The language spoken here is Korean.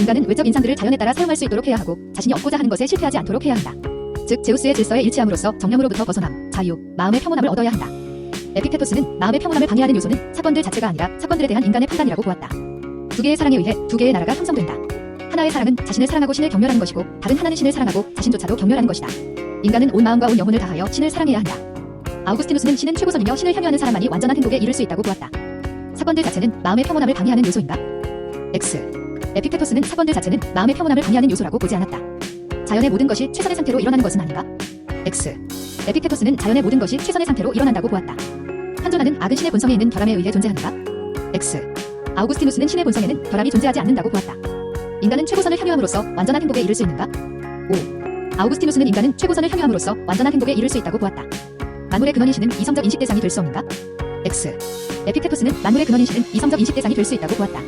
인간은 외적 인상들을 자연에 따라 사용할 수 있도록 해야 하고 자신이 얻고자 하는 것에 실패하지 않도록 해야 한다. 즉 제우스의 질서에 일치함으로써 정령으로부터 벗어남, 자유, 마음의 평온함을 얻어야 한다. 에픽테토스는 마음의 평온함을 방해하는 요소는 사건들 자체가 아니라 사건들에 대한 인간의 판단이라고 보았다. 두 개의 사랑에 의해 두 개의 나라가 형성된다. 하나의 사랑은 자신을 사랑하고 신을 경멸하는 것이고 다른 하나는 신을 사랑하고 자신조차도 경멸하는 것이다. 인간은 온 마음과 온 영혼을 다하여 신을 사랑해야 한다. 아우구스티누스는 신은 최고선이며 신을 향유하는 사람만이 완전한 행복에 이를 수 있다고 보았다. 사건들 자체는 마음의 평온함을 방해하는 요소인가? X. 에픽테토스는 사건들 자체는 마음의 평온함을 방해하는 요소라고 보지 않았다. 자연의 모든 것이 최선의 상태로 일어나는 것은 아닌가? X. 에픽테토스는 자연의 모든 것이 최선의 상태로 일어난다고 보았다. 한존하는 악은 신의 본성에 있는 결함에 의해 존재하는가? X. 아우구스티누스는 신의 본성에는 결함이 존재하지 않는다고 보았다. 인간은 최고선을 향유함으로써 완전한 행복에 이를 수 있는가? O. 아우구스티누스는 인간은 최고선을 향유함으로써 완전한 행복에 이를 수 있다고 보았다. 만물의 근원인 신은 이성적 인식 대상이 될 수 없는가? X. 에픽테토스는 만물의 근원인 신은 이성적 인식 대상이 될 수 있다고 보았다.